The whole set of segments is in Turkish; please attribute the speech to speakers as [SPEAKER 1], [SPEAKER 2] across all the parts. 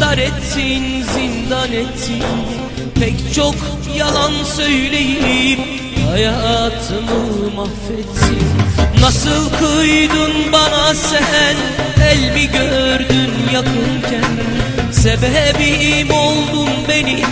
[SPEAKER 1] dar ettin, zindan ettin. Pek çok yalan söyleyip hayatımı mahvettin. Nasıl kıydın bana sen? El mi gördün yakınken. Sebebim oldun benim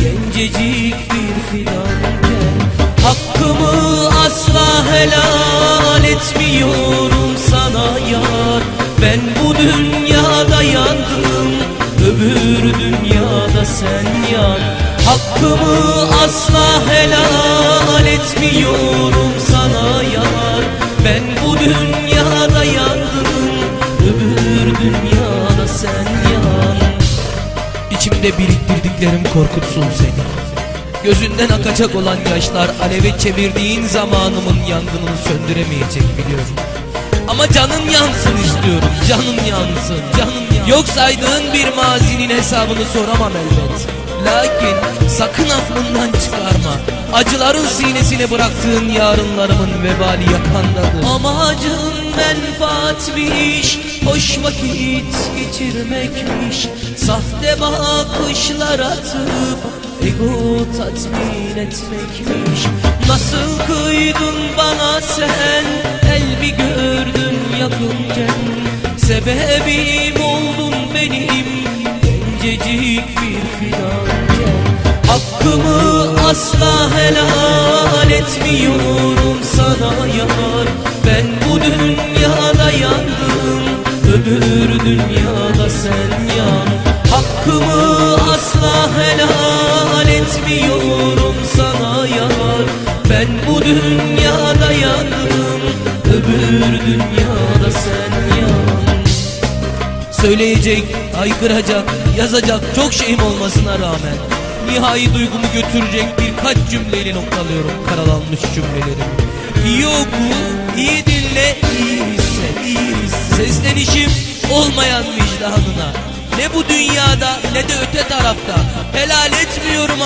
[SPEAKER 1] gencecik bir fidanken. Hakkımı asla helal etmiyorum sana yar. Ben bu dünyada yandım öbür dünyada sen yan Hakkımı asla helal etmiyorum sana yar Ben bu dünyada yandım öbür dünyada sen yan İçimde biriktirdiklerim korkutsun seni Gözünden akacak olan yaşlar aleve çevirdiğin zamanımın yangınını söndüremeyecek biliyorum. Ama canın yansın istiyorum, canın yansın, canın. Yok saydığın bir mazinin hesabını soramam elbet. Lakin sakın aklından çıkarma. Acıların sinesine bıraktığın yarınlarımın vebali yakandadır. Amacın menfaatmiş, hoş vakit geçirmekmiş. Sahte bakışlar atıp ego tatmin etmekmiş Nasıl kıydın bana sen el mi gördün yakınken Sebebim oldun benim. Gencecik bir fidanken Hakkımı asla helal etmiyorum sana yar Ben bu dünyada yandım öbür dünyada sen yan. Hakkımı asla helal etmiyorum sana yar Ben bu dünyada yandım öbür dünyada Söyleyecek, haykıracak, yazacak çok şeyim olmasına rağmen Nihai duygumu götürecek birkaç cümleyle noktalıyorum karalanmış cümlelerimi İyi oku, iyi dinle, iyi hisset, iyi hisset. Seslenişim olmayan vicdanına Ne bu dünyada ne de öte tarafta. Helal etmiyorum